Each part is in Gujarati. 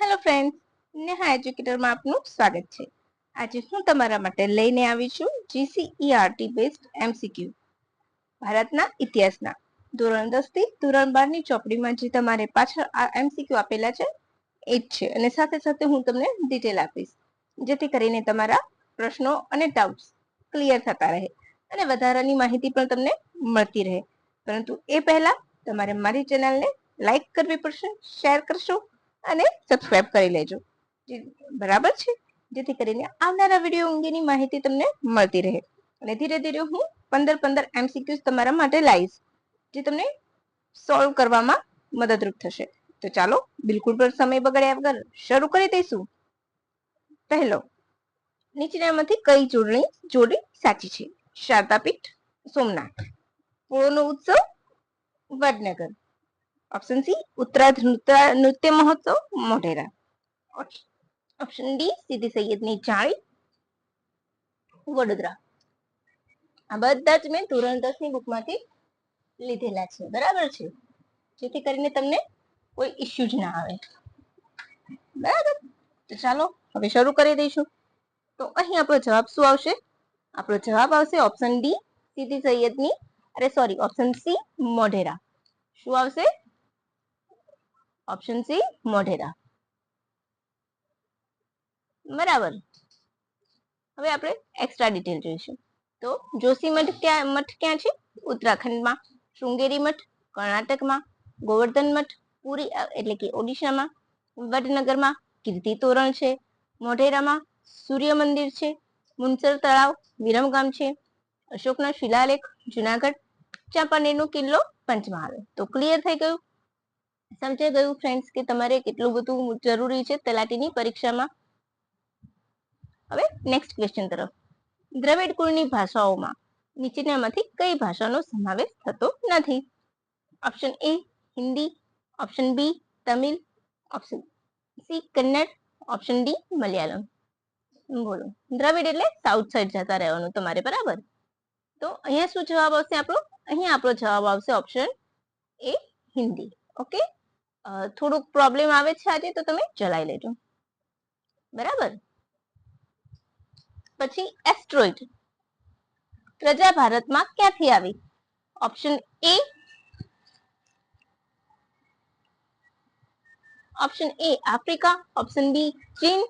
હેલો ફ્રેન્ડ્સ નેહા એજ્યુકેટરમાં આપનું સ્વાગત છે. આજે હું તમારા માટે લઈને આવી છું જીસીઈઆરટી બેસ્ડ એમસીક્યુ ભારતના ઇતિહાસના. ધોરણ દસથી ધોરણ બારની ચોપડીમાં જે તમારે પાછળ આ એમસીક્યુ આપેલા છે, એ જ છે. અને સાથે સાથે હું તમને ડિટેલ આપીશ, જેથી કરીને તમારા પ્રશ્નો અને ડાઉટ્સ ક્લિયર થતા રહે અને વધારાની માહિતી પણ તમને મળતી રહે. પરંતુ એ પહેલા તમારે મારી ચેનલને લાઈક કરવી પડશે શેર કરશો અને સબસ્ક્રાઇબ કરી લેજો. બરાબર છે? જેથી કરીને આવનારા વીડિયો અંગેની માહિતી તમને મળતી રહે. અને ધીરે ધીરે હું પંદર પંદર એમસીક્યુઝ તમારા માટે લાવીશ જે તમને સોલ્વ કરવામાં મદદરૂપ થશે. તો ચાલો, બિલકુલ પણ સમય બગડ્યા વગર શરૂ કરી દઈશું. પહેલો, નીચેનામાંથી કઈ જોડણી જોડી સાચી છે? શારદાપીઠ, સોમનાથ. પોળોનો ઉત્સવ, વડનગર. ઓપ્શન સી ઉત્તરાધ નૃત્ય મહોત્સવ મોઢેરા ઓપ્શન ડી સીધી સૈયદની જાળી વડોદરા આ બધા જ મેં ધોરણ દસની બુકમાંથી લીધેલા છે. બરાબર છે? જેથી કરીને તમને કોઈ ઇસ્યુ જ ના આવે. બરાબર? તો ચાલો, હવે શરૂ કરી દઈશું. તો અહીં આપણો જવાબ શું આવશે? આપણો જવાબ આવશે ઓપ્શન ડી સીધી સૈયદની અરે સોરી ઓપ્શન સી મોઢેરા શું આવશે? ઓપ્શન સી મોઢેરા બરાબર. હવે આપણે એક્સ્ટ્રા ડિટેલ જોઈશું. તો જોશી મઠ ક્યાં મઠ ક્યાં છે? ઉત્તરાખંડમાં, શૃંગેરી મઠ, કર્ણાટકમાં, ગોવર્ધન મઠ, પુરી એટલે કે ઓડિશામાં, વડનગરમાં કીર્તિ તોરણ છે, મોઢેરામાં સૂર્ય મંદિર છે, મુનસર તળાવ, વિરમગામ છે, અશોકના શિલાલેખ, જુનાગઢ, ચાંપાનેરનો કિલ્લો પંચમહાલ. તો ક્લિયર થઈ ગયું? સમજાઈ ગયું ફ્રેન્ડ્સ કે તમારે કેટલું બધું જરૂરી છે તલાટીની પરીક્ષામાં? હવે નેક્સ્ટ ક્વેશ્ચન તરફ. દ્રવિડ કુળની ભાષાઓમાં નીચેનામાંથી કઈ ભાષાનો સમાવેશ થતો નથી? Option A Hindi option B Tamil option C Kannada option D Malayalam. બોલો. દ્રવિડ એટલે સાઉથ સાઈડ જતા રહેવાનું તમારે, બરાબર? તો અહીંયા શું જવાબ આવશે આપણો? અહીંયા આપણો જવાબ આવશે ઓપ્શન એ હિન્દી. ઓકે થોડુંક પ્રોબ્લેમ આવે છે આજે, તો તમે ચલાવી લેજો. બરાબર? પછી એસ્ટ્રોઇડ પ્રજા ભારતમાં ક્યાંથી આવી? Option A option A Africa. Option B ચીન.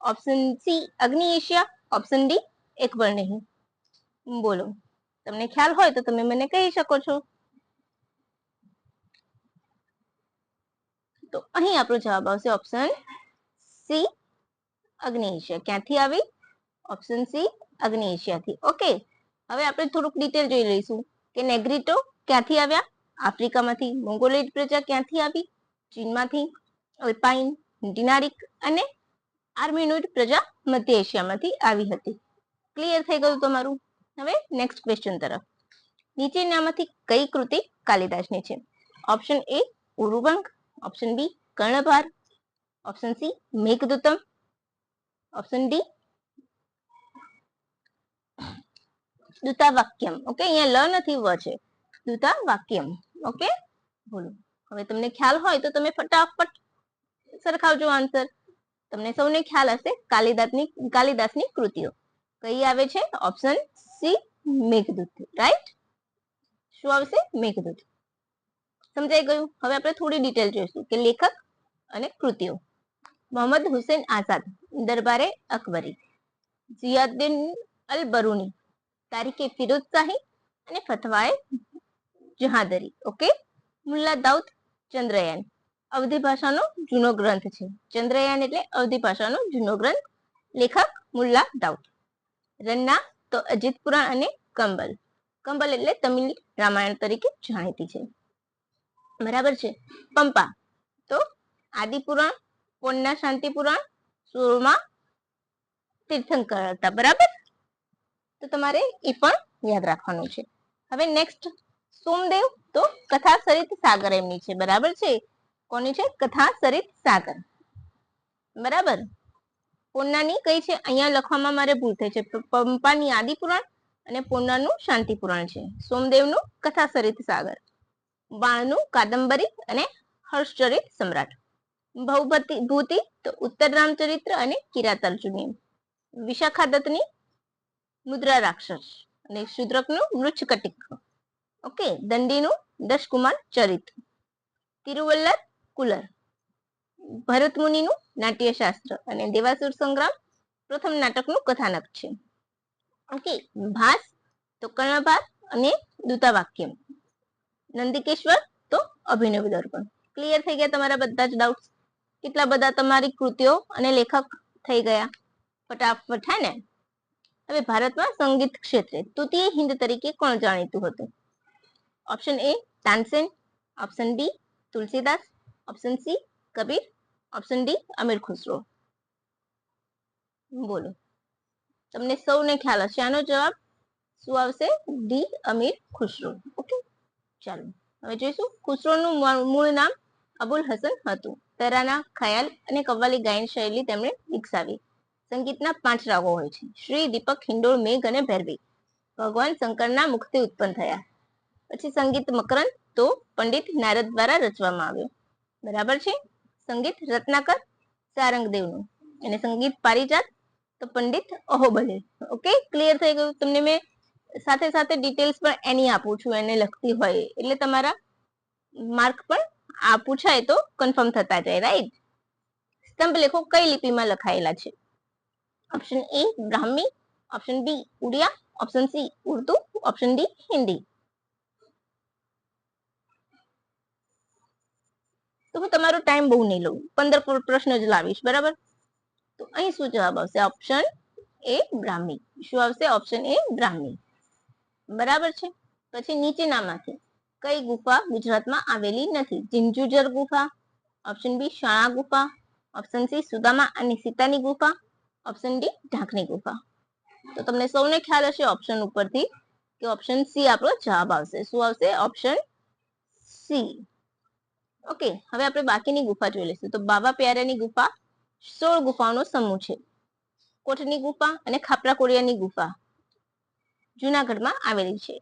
ઓપ્શન સી અગ્નિ એશિયા. ઓપ્શન ડી એક પણ નહીં બોલો. તમને ખ્યાલ હોય તો તમે મને કહી શકો છો. તો અહીં આપણો જવાબ આવશે ઓપ્શન સી અગ્નિ એશિયા ક્યાંથી આવી? ઓપ્શન સી અગ્નિ એશિયાથી ઓકે હવે આપણે થોડુંક ડિટેલ જોઈ લઈશું કે નેગ્રીટો ક્યાંથી આવ્યા? આફ્રિકામાંથી મોંગોલિયડ પ્રજા ક્યાંથી આવી? ચીનમાંથી અલ્પાઇન ડિનારિક અને આર્મિનોઇડ પ્રજા મધ્ય એશિયામાંથી આવી હતી. ક્લિયર થઈ ગયું તમારું? હવે નેક્સ્ટ ક્વેશ્ચન તરફ. નીચેનામાંથી કઈ કૃતિ કાલિદાસની છે? Option A Urubhanga option B Karnabhara option C Meghadutam option D Dutavakyam okay અહીંયા લ નથી વ છે. દૂતા વાક્યમ ઓકે બોલો. હવે તમને ખ્યાલ હોય તો તમે ફટાફટ સરખાવજો આન્સર તમને સૌને ખ્યાલ હશે કાલિદાસની કાલિદાસની કૃતિઓ. કઈ આવે છે? ઓપ્શન સી મેઘદૂત રાઈટ શું આવશે? મેઘદૂત સમજાઈ ગયું? હવે આપણે થોડી ડિટેલ જોઈશું કે લેખક અને કૃતિઓ. મોહમ્મદ હુસેન આઝાદ, દરબારે અકબરી જિયાદ્દીન અલ બરૂની તારીખે ફિરોજ શાહી અને ફતવાએ જહાદરી. ઓકે? મુલ્લા દાઉદ ચંદ્રયાન. અવધી ભાષાનો જૂનો ગ્રંથ છે. ચંદ્રયાન એટલે અવધી ભાષાનો જૂનો ગ્રંથ. લેખક મુલ્લા દાઉદ. રન્ના તો અજીત પુરાણ અને કંબલ. કંબલ એટલે તમિલ રામાયણ તરીકે જાણીતી છે. બરાબર છે. પંપા, તો આદિપુરાણ, પોન્ના શાંતિ પુરાણ સુરમાં તીર્થંકર હતા, બરાબર? તો તમારે એ પણ યાદ રાખવાનું છે. હવે નેક્સ્ટ સોમદેવ, તો કથા સરિત સાગર એમની છે, બરાબર છે? કોની છે? કથા સરિત સાગર. બરાબર? પોન્નાની કઈ છે? અહીંયા લખવામાં મારે ભૂલ થઈ છે. પંપાની આદિપુરાણ અને પોન્નાનું શાંતિપુરાણ છે. સોમદેવનું કથા સરિત સાગર. બાણનું કાદંબરી અને હર્ષચરિત સમ્રાટ. ભૌભૂતિ, ભૂતિ, તો ઉત્તર રામચરિત્ર અને કિરાતાર્જુની વિશાખા દત્તની મુદ્રા રાક્ષસ અને શુદ્રકનું વૃક્ષકટિક ઓકે દંડીનું દશકુમાર ચરિત તિરુવલ્લર કુલર. ભરત મુનિનું નાટ્યશાસ્ત્ર અને દેવાસુર સંગ્રામ પ્રથમ નાટકનું કથાનક છે. ઓકે ભાસ, તો કર્ણભાર અને દૂતાવાક્યમ નંદિકેશ્વર, તો અભિનવ દર્પણ. ક્લિયર થઈ ગયા તમારા બધા જ ડાઉટ કેટલા બધા તમારી કૃતિઓ અને લેખક થઈ ગયા? ફટાફટ હે ને? હવે ભારતમાં સંગીત ક્ષેત્રે તૃતીય હિન્દ તરીકે કોણ જાણીતું હતું? Option A Tansen. Option B Tulsidas. Option C Kabir. Option D Amir Khusro. બોલો. તમને સૌને ખ્યાલ હશે. આનો જવાબ શું આવશે? ડી અમીર ખુસરો. ઓકે ચાલો, હવે જોઈશું. ખુસરોનું મૂળ- નામ અબુલ હસન હતું. તરાના ખયાલ અને કવ્વાલી ગાયન શૈલી તેમણે વિકસાવી. સંગીતના પાંચ રાગો હોય છે. શ્રી, દીપક, હિંડોળ, મેઘ અને ભૈરવી. ભગવાન શંકરના મુખથી ઉત્પન્ન થયા. પછી સંગીત મકરંદ તો પંડિત નારદ દ્વારા રચવામાં આવ્યો. બરાબર છે? સંગીત રત્નાકર સારંગદેવનું. અને સંગીત પારિજાત તો પંડિત અહોબલે. ઓકે? ક્લિયર થઈ ગયું તમને મેં? સાથે સાથે ડિટેલ્સ પણ એની આપું છું, એને લખતી હોય, એટલે તમારા માર્ક પણ આ પૂછાય તો કન્ફર્મ થતા જાય રાઈટ સ્તંભ લેખો, કઈ લિપિમાં લખાયેલા છે? Option A Brahmi option B Odia option C Urdu option D Hindi તો હું તમારો ટાઈમ બહુ નહીં લઉં. પંદર પ્ર- પ્રશ્ન જ લાવીશ, બરાબર? તો અહીં શું જવાબ આવશે? ઓપ્શન એ બ્રાહ્મી શું આવશે? ઓપ્શન એ બ્રાહ્મી બરાબર છે? પછી નીચેનામાંથી. કઈ ગુફા ગુજરાતમાં આવેલી નથી? જિંજુજર ગુફા ઓપ્શન બી શાળા ગુફા ઓપ્શન સી સુદામા અને સીતાની ગુફા ઓપ્શન ડી ઢાંકની ગુફા. તો તમને સૌને ખ્યાલ હશે ઓપ્શન ઉપરથી કે ઓપ્શન સી આપણો જવાબ આવશે. શું આવશે? ઓપ્શન સી ઓકે હવે આપણે બાકીની ગુફા જોઈ લઈશું. તો બાબા પ્યારાની ગુફા સોળ ગુફાઓનો સમૂહ છે. કોઠની ગુફા અને ખાપરા કોડિયાની ગુફા. જુનાગઢમાં આવેલી છે,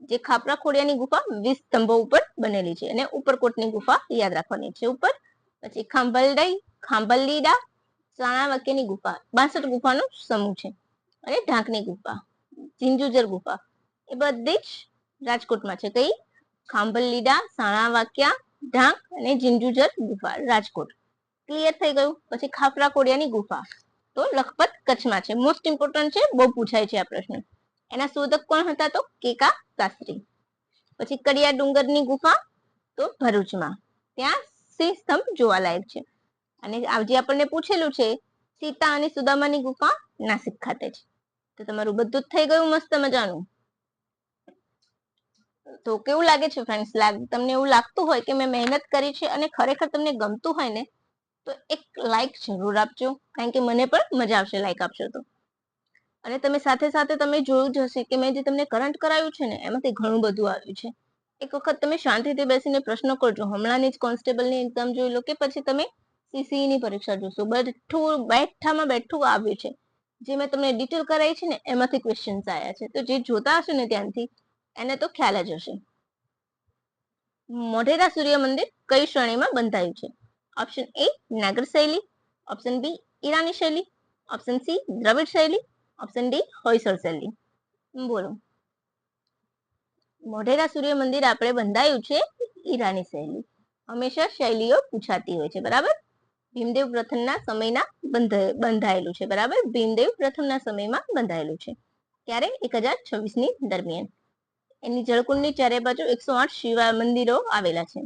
જે ખાપરા ખોડિયાની ગુફા વીસ સ્તંભો ઉપર બનેલી છે અને ઉપરકોટની ગુફા યાદ રાખવાની છે ઉપર, પછી ખાંભલડાઈ ખાંભલીડા ચાણાવાક્યની ગુફા, બાસઠ ગુફાનો સમૂહ છે અને ઢાંકની ગુફા, જિંજુજર ગુફા, એ બધી જ રાજકોટમાં છે. કઈ? ખાંભલીડા સાણાવાક્યા, ઢાંક અને જિંજુજર ગુફા, રાજકોટ. ક્લિયર થઈ ગયું? પછી ખાપરા કોડિયાની ગુફા. તો લખપત કચ્છમાં છે. મોસ્ટ ઇમ્પોર્ટન્ટ છે, બહુ પૂછાય છે આ પ્રશ્ન. એના શોધક કોણ હતા તો કેકા શાસ્ત્રી. પછી કડિયા ડુંગરની ગુફા તો ભરૂચમાં. ત્યાં સિંહ સ્તંભ જોવાલાયક છે. અને આ જે આપણને પૂછેલું છે, સીતા અને સુદામાની ગુફા નાસિક ખાતે છે. તો તમારું બધું જ થઈ ગયું મસ્ત મજાનું. તો કેવું લાગે છે ફ્રેન્ડ્સ તમને એવું લાગતું હોય કે મેં મહેનત કરી છે અને ખરેખર તમને ગમતું હોય ને, તો એક લાઈક જરૂર આપજો. કારણ કે મને પણ મજા આવશે લાઈક આપશો તો. અને તમે સાથે સાથે તમે જોયું જ હશે કે મેં જે તમને કરંટ કરાવ્યું છે ને, એમાંથી ઘણું બધું આવ્યું છે. એક વખત તમે શાંતિથી બેસીને પ્રશ્ન કરજો. હમણાંની જ કોન્સ્ટેબલની એક્ઝામ જોઈ લો કે પછી તમે સીસીઈ ની પરીક્ષા જોશો. બેઠું, બેઠામાં બેઠું આવ્યું છે. જે મેં તમને ડિટેલ કરાવી છે ને, એમાંથી ક્વેશ્ચન્સ આવ્યા છે. તો જે જોતા હશે ને ત્યાંથી એને તો ખ્યાલ જ હશે. મોઢેરા સૂર્ય મંદિર કઈ શ્રેણીમાં બંધાયું છે? ઓપ્શન એ નાગર શૈલી. ઓપ્શન બી ઈરાની શૈલી. ઓપ્શન સી દ્રવિડ શૈલી. ઓપ્શન ડી હોયસળ શૈલી બોલો. મોઢેરા સૂર્ય મંદિર આપણે બંધાયું છે ઈરાની શૈલી. હંમેશા શૈલીઓ પૂછાતી હોય છે, બરાબર? ભીમદેવ પ્રથમના સમયના બંધ- બંધાયેલું છે, બરાબર? ભીમદેવ પ્રથમના સમયમાં બંધાયેલું છે. ત્યારે એક હજાર છવ્વીસની દરમિયાન. એની જળકુંડની ચારે બાજુ એકસો આઠ શિવા મંદિરો આવેલા છે.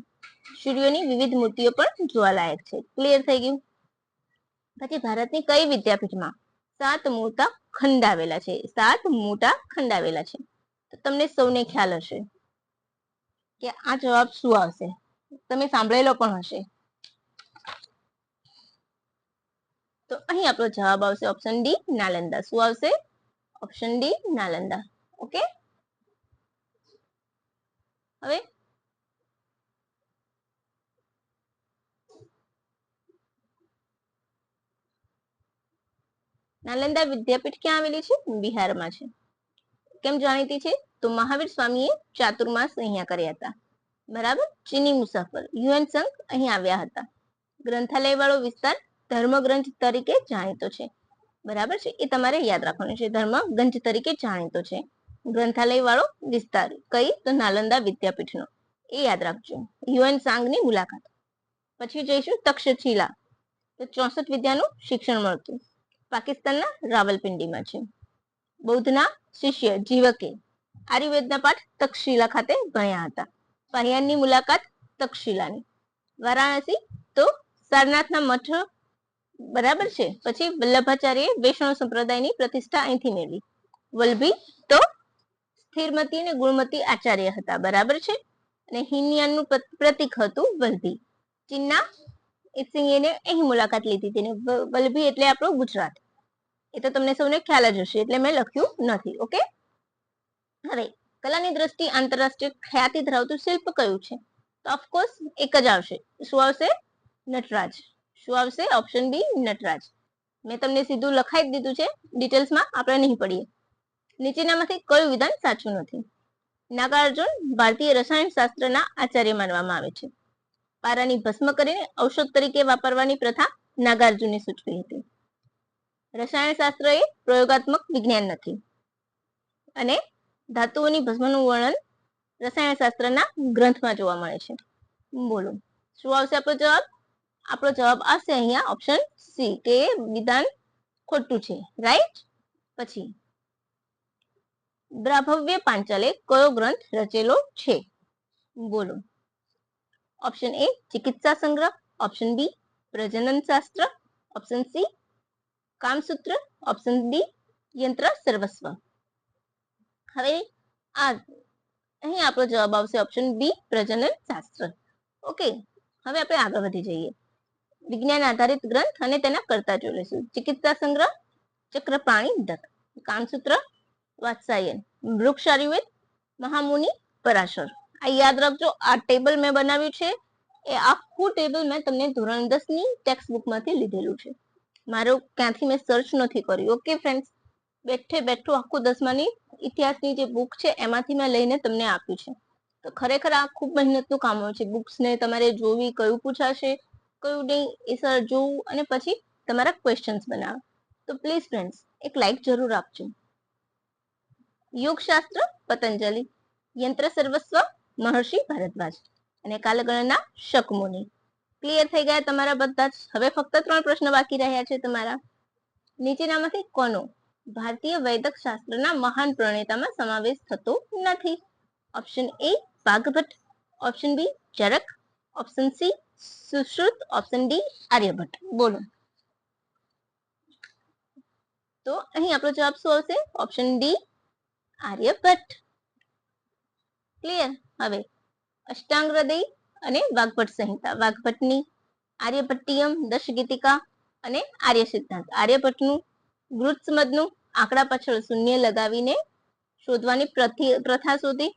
સૂર્યોની વિવિધ મૂર્તિઓ પણ જોવાલાયક છે. ક્લિયર થઈ ગયું? પછી ભારતની કઈ વિદ્યાપીઠમાં? સાત મોટા ખંડાવેલા છે. સાત મોટા ખંડાવેલા છે. તો તમને સૌને ખ્યાલ હશે કે આ જવાબ શું આવશે? તમે સાંભળેલો પણ હશે. તો અહીં આપણો જવાબ આવશે ઓપ્શન ડી નાલંદા. શું આવશે? Option D Nalanda. ઓકે હવે નાલંદા વિદ્યાપીઠ ક્યાં આવેલી છે? બિહારમાં છે. કેમ જાણીતી છે? તો મહાવીર સ્વામીએ ચાતુર્માસ અહીંયા કર્યા હતા. બરાબર? ચીની મુસાફર, યુએન સંઘ અહીં આવ્યા હતા. ગ્રંથાલય વાળો વિસ્તાર ધર્મગ્રંથ તરીકે જાણીતો છે. બરાબર છે? એ તમારે યાદ રાખવાનું છે. ધર્મગંજ તરીકે જાણીતો છે. ગ્રંથાલય વાળો વિસ્તાર કઈ? તો નાલંદા વિદ્યાપીઠનો. એ યાદ રાખજો. યુએન સાંગની મુલાકાત. પછી જઈશું તક્ષશિલા. તો ચોસઠ વિદ્યાનું શિક્ષણ મળતું. પાકિસ્તાનના રાવલપિંડીમાં છે. બૌદ્ધના શિષ્ય જીવકે આયુર્વેદના પાઠ તક્ષશિલા ખાતે ભણ્યા હતા. પાહિયાનની મુલાકાત તક્ષશિલાની. વારાણસી તો સારનાથના મઠ બરાબર છે. પછી વલ્લભાચાર્ય વૈષ્ણવ સંપ્રદાયની પ્રતિષ્ઠા અહીંથી મેળવી. વલ્લભી તો સ્થિરમતી અને ગુણમતી આચાર્ય હતા. બરાબર છે? અને હિનયાનનું પ્રતીક હતું વલ્લભી ચીનના ઇત્સિંગેને અહીં મુલાકાત લીધી. હતી વલ્લભી એટલે આપણું ગુજરાત. એ તો તમને સૌને ખ્યાલ જ હશે, એટલે મેં લખ્યું નથી, ઓકે? હવે, કલાની દ્રષ્ટિ આંતરરાષ્ટ્રીય ખ્યાતિ ધરાવતું શિલ્પ કયું છે? તો ઓફકોર્સ એક જ આવશે. શું આવશે? નટરાજ. શું આવશે? Option B Nataraj. મેં તમને સીધું લખાઈ દીધું છે ડિટેલ્સમાં આપણે નહીં પડીએ. નીચેનામાંથી કયું વિધાન સાચું નથી? નાગાર્જુન ભારતીય રસાયણ શાસ્ત્રના આચાર્ય માનવામાં આવે છે. પારાની ભસ્મ કરીને ઔષધ તરીકે વાપરવાની પ્રથા નાગાર્જુને સૂચવી હતી. રસાયણ શાસ્ત્ર એ પ્રયોગાત્મક વિજ્ઞાન નથી. અને ધાતુઓની ભસ્મનું વર્ણન રસાયણશાસ્ત્રના ગ્રંથમાં જોવા મળે છે. બોલો. શું આવશે આપણો જવાબ? આપણો જવાબ આવશે અહીંયા ઓપ્શન સી કે વિધાન ખોટું છે. રાઈટ પછી બ્રાભવ્ય પાંચાલે કયો ગ્રંથ રચેલો છે? બોલો. ઓપ્શન એ ચિકિત્સા સંગ્રહ. ઓપ્શન બી પ્રજનન શાસ્ત્ર option C Kamasutra option D Yantra Sarvasva. હવે આ અહીં આપણો જવાબ આવશે ઓપ્શન બી પ્રજનન શાસ્ત્ર. ઓકે હવે આપણે આગળ વધી જઈએ. વિજ્ઞાન આધારિત ગ્રંથ અને તેના કરતા જોઈ લઈશું ચિકિત્સા સંગ્રહ ચક્રપાણી દત્ત કામસૂત્ર વાત્સાયન વૃક્ષ આયુર્વેદ મહામુનિ, પરાશર. આ યાદ રાખજો, આ ટેબલ મેં બનાવ્યું છે. એ આખું ટેબલ મેં તમને ધોરણ દસની ટેક્સ્ટ બુકમાંથી લીધેલું છે. મારો ક્યાંથી મેં સર્ચ નથી કર્યું. ઓકે ફ્રેન્ડ્સ બેઠે બેઠું આખું દસમાની ઇતિહાસની જે બુક છે, એમાંથી મેં લઈને તમને આપ્યું છે. તો ખરેખર આ ખૂબ મહેનતનું કામ હોય છે. બુક્સને તમારે જોવી કયું પૂછાશે, કયું નહીં, એ સર જોવું અને પછી તમારા ક્વેશ્ચન્સ બનાવો તો પ્લીઝ ફ્રેન્ડ્સ એક લાઈક જરૂર આપજો. યોગશાસ્ત્ર, પતંજલિ, યંત્ર સર્વસ્વ, મહર્ષિ ભારદ્વાજ અને કાલગણના શકમુનિ. ક્લિયર થઈ ગયા તમારા બધા જ. હવે ફક્ત ત્રણ પ્રશ્ન બાકી રહ્યા છે તમારા. નીચેનામાંથી કોનો? ભારતીય વૈદક શાસ્ત્રના મહાન પ્રણેતામાં સમાવેશ થતો નથી. Option A Bhagbhatt option B Charak. Option C Sushrut. Option D Aryabhatt. બોલો. તો અહીં આપણો જવાબ શું આવશે? Option D Aryabhata. ક્લિયર હવે, અષ્ટાંગ હૃદય અને વાઘભટ્ટ સંહિતા. વાઘભટ્ટની આર્યભટ્ટીયમ, દશગીતિકા અને આર્ય સિદ્ધાંત આર્યભટ્ટનું ગૃત્સમદનું આંકડા પાછળ શૂન્ય લગાવીને શોધવાની પ્રથા શોધી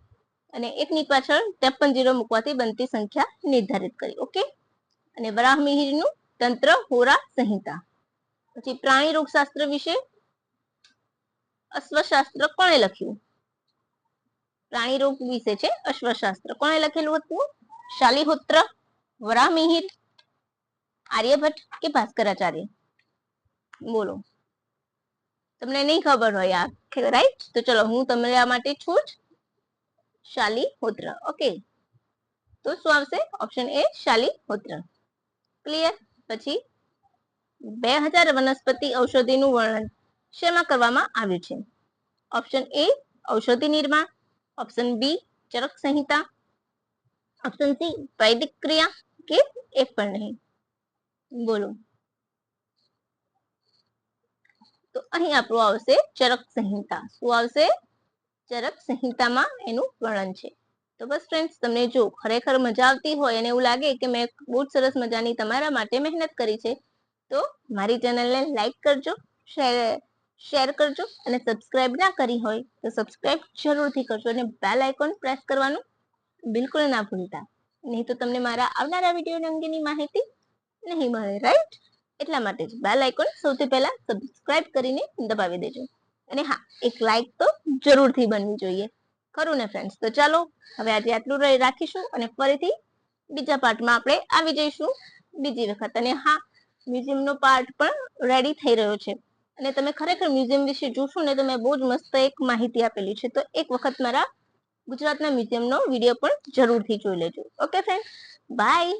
અને એકની પાછળ ત્રેપન જીરો મૂકવાથી બનતી સંખ્યા નિર્ધારિત કરી. ઓકે? અને વરાહમિહિરનું તંત્ર હોરા સંહિતા. પછી પ્રાણી રોગશાસ્ત્ર વિશે અશ્વશાસ્ત્ર કોણે લખ્યું? પ્રાણી રોગ વિશે છે અશ્વશાસ્ત્ર. કોણે લખેલું હતું? શાલિહોત્ર વરામિહિત આર્યભટ્ટ કે ભાસ્કરાચાર્ય બોલો તમને નહીં ખબર હોય આ રાઈટ તો ચલો, હું તમારા માટે છું જ શાલિહોત્ર. ઓકે તો શું આવશે? ઓપ્શન એ શાલિહોત્ર. ક્લિયર પછી બે હજાર વનસ્પતિ ઔષધિનું વર્ણન શેમાં કરવામાં આવ્યું છે? ઓપ્શન એ ઔષધિ નિર્માણ. ઓપ્શન બી ચરક સંહિતા. ઓપ્શન सी વૈદિક ક્રિયા કે एक પણ નહીં. બોલો. તો અહીં આપણું આવશે ચરક સંહિતા. શું આવશે? ચરક સંહિતામાં એનું વર્ણન છે. તો બસ ફ્રેન્ડ્સ તમને જો ખરેખર મજા આવતી હોય અને એવું લાગે કે મેં બહુ જ સરસ મજાની તમારા માટે મહેનત કરી છે, તો મારી ચેનલને લાઈક કરજો, શેર કરજો અને સબસ્ક્રાઇબ ના કરી હોય તો સબસ્ક્રાઇબ જરૂરથી કરજો અને બેલ આઇકોન પ્રેસ કરવાનું બિલકુલ ના ભૂલતા. નહીં તો તમને મારા આવનારા વીડિયો અંગેની માહિતી નહીં મળે રાઈટ એટલા માટે જ બેલ આઇકોન સૌથી પહેલા સબસ્ક્રાઇબ કરીને દબાવી દેજો. અને હા, એક લાઇક તો જરૂરથી બનવી જોઈએ. ખરું ને ફ્રેન્ડ્સ તો ચાલો, હવે આજે આટલું રાખીશું અને ફરીથી બીજા પાર્ટમાં આપણે આવી જઈશું બીજી વખત. અને હા મ્યુઝિયમનો પાર્ટ પણ રેડી થઈ રહ્યો છે. અને તમે ખરેખર મ્યુઝિયમ વિશે જોશો ને તો મેં બહુ જ મસ્ત એક માહિતી આપેલી છે. તો એક વખત મારા ગુજરાતના મ્યુઝિયમનો વીડિયો પણ જરૂરથી જોઈ લેજો. Okay friend by